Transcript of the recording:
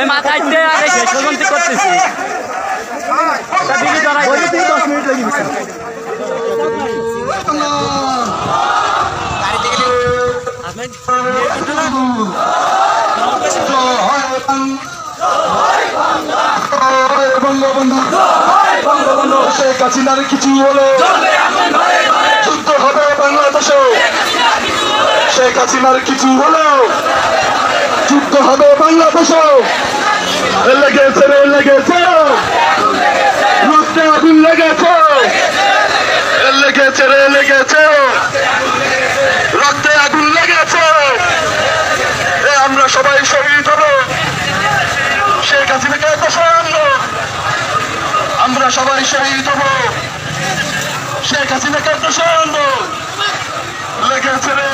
ওই মাথায় আগে করতেছি। এটা দিকে দাঁড়াই দশ মিনিট লেগে গেছে বঙ্গবন্ধু শেখ হাসিনার কিছু হলো। যুদ্ধ হবে বাংলাদেশে। শেখ হাসিনার কিছু হলো। যুদ্ধ হবে বাংলাদেশে লেগেছে রে লেগেছে রক্তে আগুন লেগেছে। লেগেছে রে লেগেছে রক্তে আগুন লেগেছে। আমরা সবাই শহীদ হব। শেখ হাসিনাকে দোষান্ন আমরা সবাই শহীদ হব। শেখ হাসিনাকে দোষান্ন লেগেছে রে